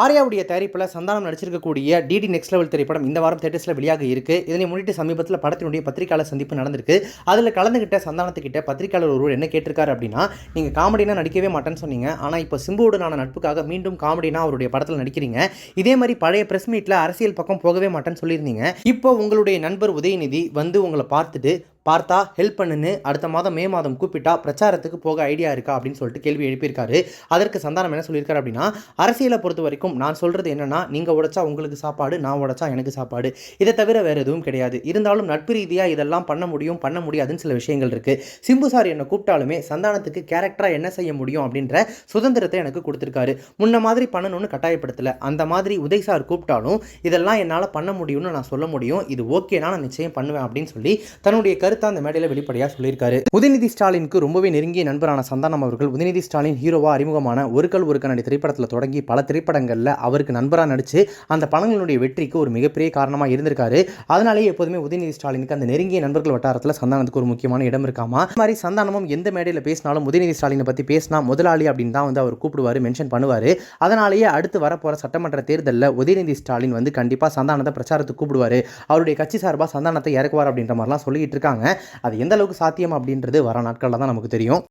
ஆர்யாவுடைய தயாரிப்பில் சந்தானம் நடிச்சிருக்கக்கூடிய DD next level திரைப்படம் இந்த வாரம் தேட்டர்ஸில் வெளியாக இருக்கு. இதனை முன்னிட்டு சமீபத்தில் படத்தினுடைய பத்திரிகையாளர் சந்திப்பு நடந்திருக்கு. அதில் கலந்துகிட்ட சந்தானத்துக்கிட்ட பத்திரிகையாளர் ஒருவர் என்ன கேட்டிருக்காரு அப்படின்னா நீங்கள் காமெடினா நடிக்கவே மாட்டேன்னு சொன்னீங்க. ஆனால் இப்போ சிம்புவுடனான நட்புக்காக மீண்டும் காமெடினா அவருடைய படத்தில் நடிக்கிறீங்க. இதே மாதிரி பழைய பிரஸ் மீட்டில் அரசியல் பக்கம் போகவே மாட்டேன்னு சொல்லியிருந்தீங்க. இப்போ உங்களுடைய நண்பர் உதயநிதி வந்து உங்களை பார்த்துட்டு பார்த்தா ஹெல்ப் பண்ணுன்னு அடுத்த மாதம் மே மாதம் கூப்பிட்டா பிரச்சாரத்துக்கு போக ஐடியா இருக்கா அப்படின்னு சொல்லிட்டு கேள்வி எழுப்பியிருக்காரு. அதற்கு சந்தானம் என்ன சொல்லியிருக்காரு அப்படின்னா அரசியலை பொறுத்த வரைக்கும் நான் சொல்கிறது என்னன்னா நீங்கள் உடைச்சா உங்களுக்கு சாப்பாடு நான் உடைச்சா எனக்கு சாப்பாடு. இதை தவிர வேறு எதுவும் கிடையாது. இருந்தாலும் நட்பு ரீதியாக இதெல்லாம் பண்ண முடியும் பண்ண முடியாதுன்னு சில விஷயங்கள் இருக்குது சிம்பு சார் என்னை கூப்பிட்டாலுமே சந்தானத்துக்கு கேரக்டராக என்ன செய்ய முடியும் அப்படின்ற சுதந்திரத்தை எனக்கு கொடுத்துருக்காரு. முன்ன மாதிரி பண்ணணும்னு கட்டாயப்படுத்தலை. அந்த மாதிரி உதய் சார் கூப்பிட்டாலும் இதெல்லாம் என்னால் பண்ண முடியும்னு நான் சொல்ல முடியும். இது ஓகேனா நான் நிச்சயம் பண்ணுவேன் அப்படின்னு சொல்லி தன்னுடைய கருத்தை அந்த மேடையில் வெளிப்படையாக சொல்லியிருக்காரு. உதயநிதி ஸ்டாலினுக்கு ரொம்பவே நெருங்கிய நண்பரான சந்தானம் அவர்கள் உதயநிதி ஸ்டாலின் ஹீரோவா அறிமுகமான ஒரு கல் ஒரு கண்ணாடி திரைப்படத்தில் தொடங்கி பல திரைப்படங்களில் அவருக்கு நண்பராக நடித்து அந்த படங்களுடைய வெற்றிக்கு ஒரு மிகப்பெரிய காரணமாக இருந்திருக்காரு. அதனாலேயே எப்போதுமே உதயநிதி ஸ்டாலினுக்கு அந்த நெருங்கிய நண்பர்கள் வட்டாரத்தில் சந்தானத்துக்கு ஒரு முக்கியமான இடம் இருக்காமா? அது மாதிரி சந்தானமும் எந்த மேடையில் பேசினாலும் உதயநிதி ஸ்டாலினை பற்றி பேசினா முதலாளி அப்படின்னு தான் வந்து அவர் கூப்பிடுவார் மென்ஷன் பண்ணுவார். அதனாலேயே அடுத்து வரப்போகிற சட்டமன்ற தேர்தலில் உதயநிதி ஸ்டாலின் வந்து கண்டிப்பாக சந்தானத்தை பிரச்சாரத்துக்கு கூப்பிடுவார். அவருடைய கட்சி சார்பாக சந்தானத்தை இறக்குவார் அப்படின்ற மாதிரிலாம் சொல்லிட்டு இருக்காங்க. அது எந்த அளவுக்கு சாத்தியம் அப்படின்றது வர நாட்களில் தான் நமக்கு தெரியும்.